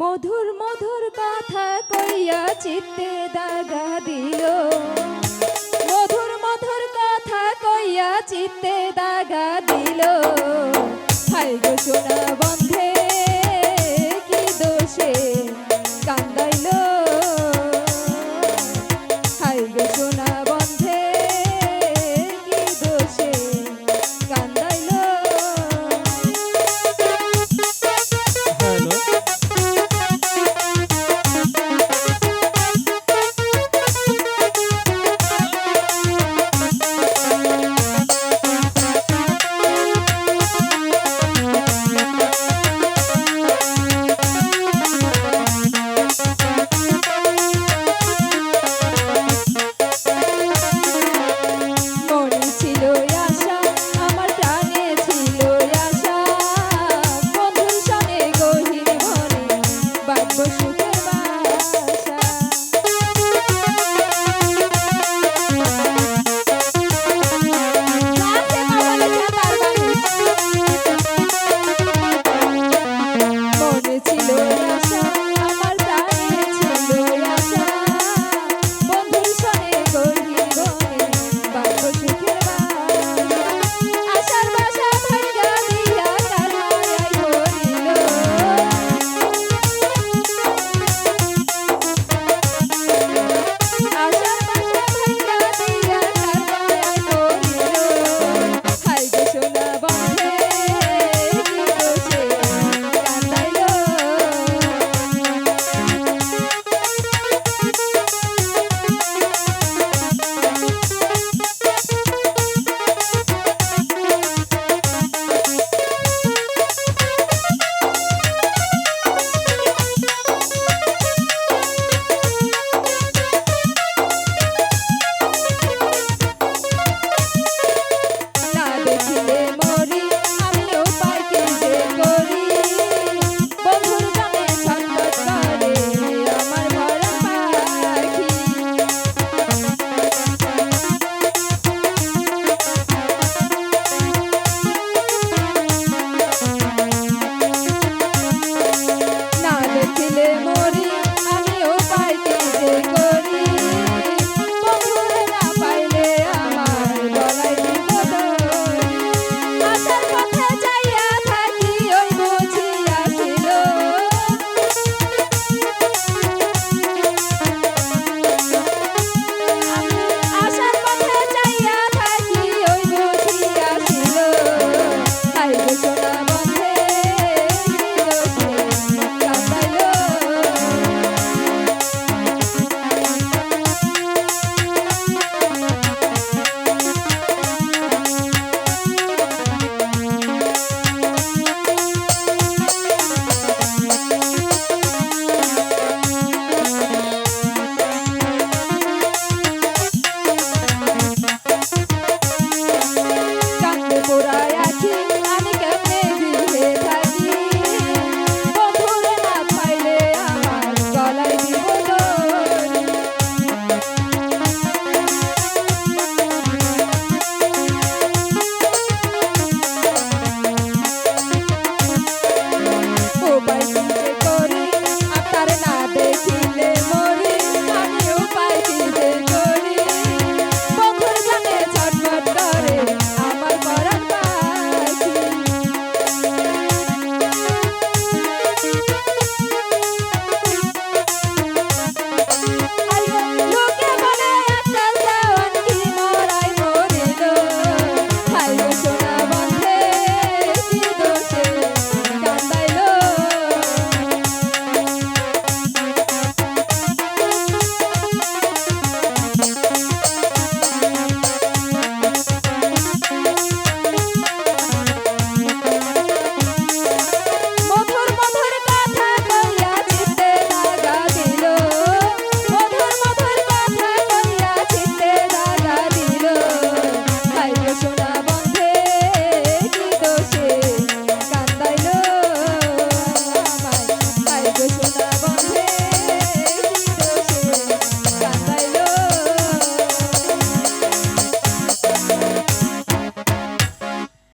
মধুর মধুর কথা কইয়া চিত্তে দাগা দিল। মধুর মধুর কথা কইয়া চিত্তে দাগা দিল। হাই গো সোনা